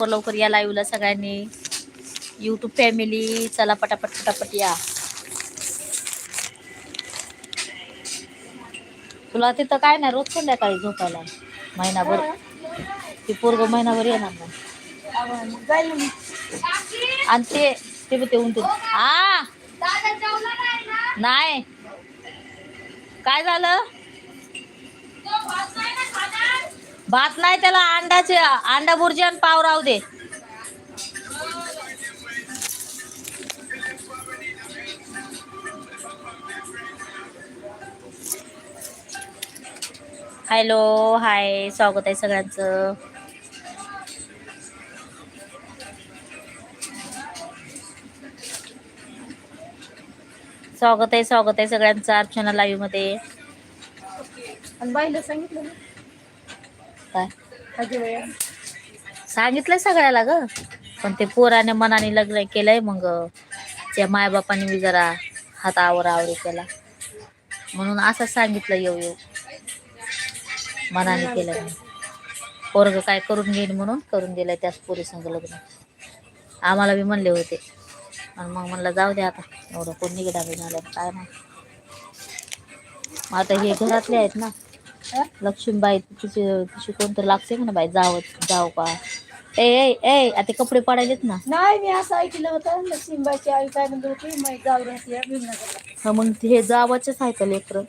लवकर लवकर या लाईव्हला सगळ्यांनी. यूट्यूब फॅमिली चला पटापट पटापट या. तुला तिथं काय नाही रोज संध्याकाळी झोपायला. महिनाभर. ती पोरग महिनाभर येणार नाही. आणि ते ते बी ते उंटून आ! नाही. काय झालं? भात नाही त्याला अंडाचे अंडा बुर्जी आणि पाव राहू दे. हॅलो हाय स्वागत आहे सगळ्यांचं. स्वागत आहे स्वागत आहे सगळ्यांचं अर्चना लाईव्हमध्ये. आणि बाईला सांगितलं ना? काय? सांगितलंय सगळ्याला ग. पण ते पोराने मनाने लग्न केलंय मग त्या मायबापाने मी जरा हात आवर आवरी केला. म्हणून असं सांगितलं येऊ येऊ. मनाने केलं पोरग काय करून घेईन म्हणून करून दिलंय त्याच पोरी संग लग्न. आम्हाला बी म्हणले होते. आणि मग म्हणलं जाऊ दे आता. एवढं कोण निघडा झालं काय नाही आता हे घरातले आहेत ना. लक्ष्मीबाई तिची तिची कोणतरी लागते ना बाई जाव जाव का ए ए ए आता कपडे पडायलेत ना. नाही मी असं ऐकलं होतं लक्ष्मीबाईची आई काय म्हणत होती मै जाऊ राहते भीमनगरला हा मग हे जावाचेच आहे का लेकर?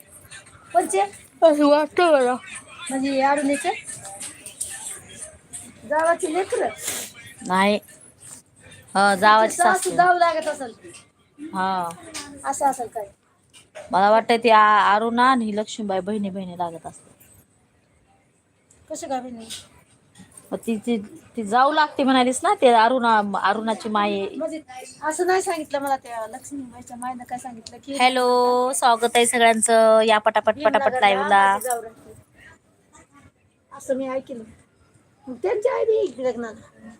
पण ते असं वाटतं मला. म्हणजे अडुणीचे जावाची लेकर? नाही. हा जावाची सासू सासू जाऊ लागत असेल ती हा. असं असेल काय? मला वाटतं ते आ- अरुणा आणि ही लक्ष्मीबाई बहिणी बहिणी लागत असते कसं काय नाही मग ती ती ती जाऊ लागते म्हणालीस ना ते अरुणा अरुणाची माय म्हणजे असं नाही सांगितलं मला त्या लक्ष्मीबाईच्या मायनं काय सांगितलं की हॅलो स्वागत आहे सगळ्यांचं. या पटापट पटापट लाईव्हला माझी जाऊ राहते. असं मी ऐकलं. मग त्यांची आई बी इकडे लग्नाला.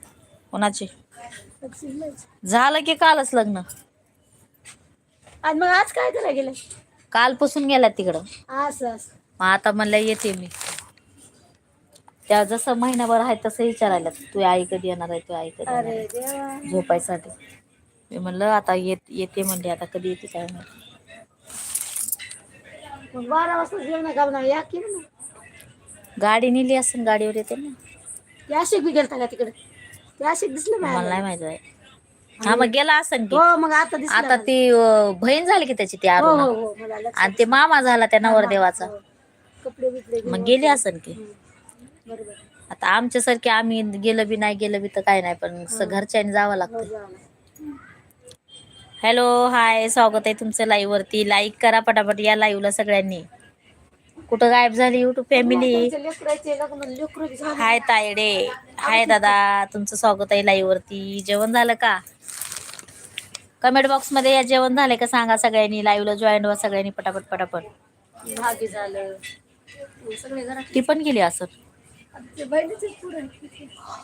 कोणाची? झालं की कालच लग्न. आणि मग आज काय करायला गेलं? कालपासून गेला तिकडं. असं असं. मग आता म्हणलं येते मी. त्या जसं महिनाभर आहे तसं विचारायला तू आई कधी येणार आहे? तू आई कधी येणार अरे आहे? देवा. झोपायसाठी. मी म्हणलं आता येत येते म्हणले आता कधी येते काय माहिती. मग बारा वाजता जेवण या की ना गाडी नेली असेल गाडीवर येते ना. ते आशिक बी गेलता का तिकडे? ते दिसलं मला नाही माहिती आहे. हा मग गेला असेल की. हो मग आता दिसलं आता मला. ती अं, बहीण झाली की त्याची ती हो अरुणा हो हो मला लक्षात आणि ते मामा झाला त्या नवरदेवाचा. हो. कपडे बिपडे घेऊन. मग गेली. असेल की. बरोबर. आता आमच्यासारखे आम्ही गेलं बी नाही गेलं बी तर काय नाही पण स- घरच्यांनी जावं हो लागतं. हॅलो हाय स्वागत आहे तुमचं लाईव्ह वरती. लाईक करा पटापट या लाईव्हला सगळ्यांनी. कुठं गायब झाली युट्यूब फॅमिली लेकरायचे लग्न लेकरू बी झाले. हाय तायडे. हाय दादा तुमचं स्वागत आहे लाईव्ह वरती. जेवण झालं का? कमेंट बॉक्समध्ये या जेवण झालंय का सांगा सगळ्यांनी. लाईव्हला जॉईन व्हा सगळ्यांनी पटापट पटापट. भागी झालं. हे सगळे घरात ती पण गेली पुढे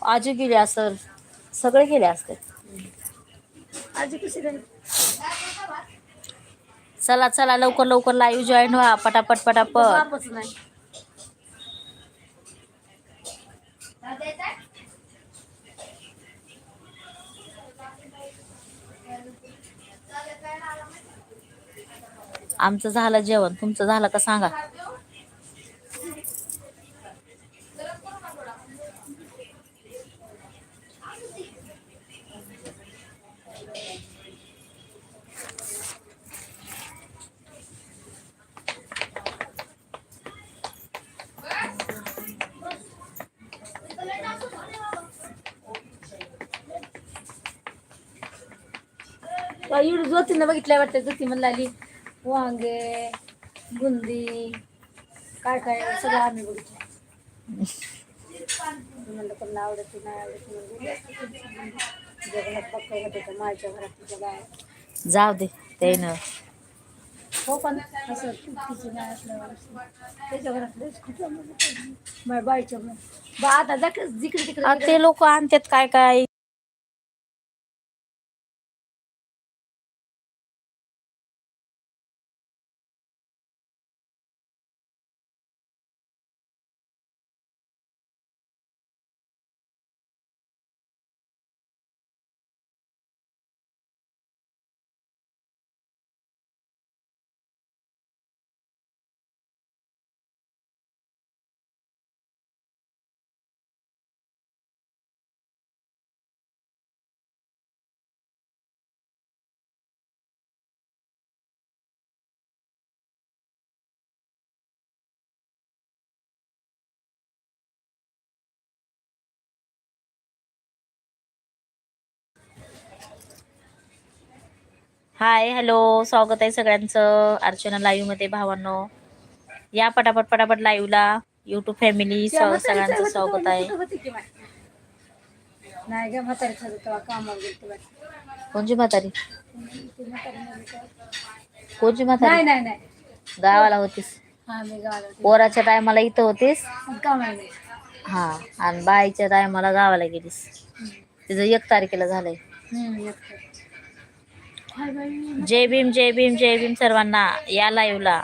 आजी गेली असत सगळे गेले असते. आजी कशी काय चला चला लवकर लवकर लाईव्ह जॉईन व्हा पटापट पटापट. आमचं झालं जेवण. तुमचं झालं का सांगा? युट्यूब ज्योतीनं बघितल्या वाटतं ज्योती म्हणलाली वांगे बुंदी काय काय सगळं आम्ही बघितलं म्हणलं कोणाला आवडत नाही आवडत जगन्नाथ पक्का होतं माझ्या घरात तुझ्या गाय जाऊ दे हो पण असं तिची गाय असल्यावर त्याच्या घरात लयच खूप माझ्या बाईच्या घरात बा आता जक जिकडे तिकडे. ते लोक आणतात काय काय. हाय हॅलो स्वागत आहे सगळ्यांचं अर्चना लाईव्हमध्ये भावांनो. या पटापट पटापट लाईव्हला युट्यूब फॅमिली सगळ्यांचं स्वागत आहे? नाही ग. कोणची म्हातारी? कोणची नाही म्हातारी? नाही नाही गावाला होतीस. पोराच्या टायमाला इथं होतीस. हा आणि बाईच्या टायमाला गावाला गेलीस. तिचं एक तारखेला झालंय हम्म, एकटं. हाय बाई. जय भीम जय भीम जय भीम सर्वांना या लाईव्हला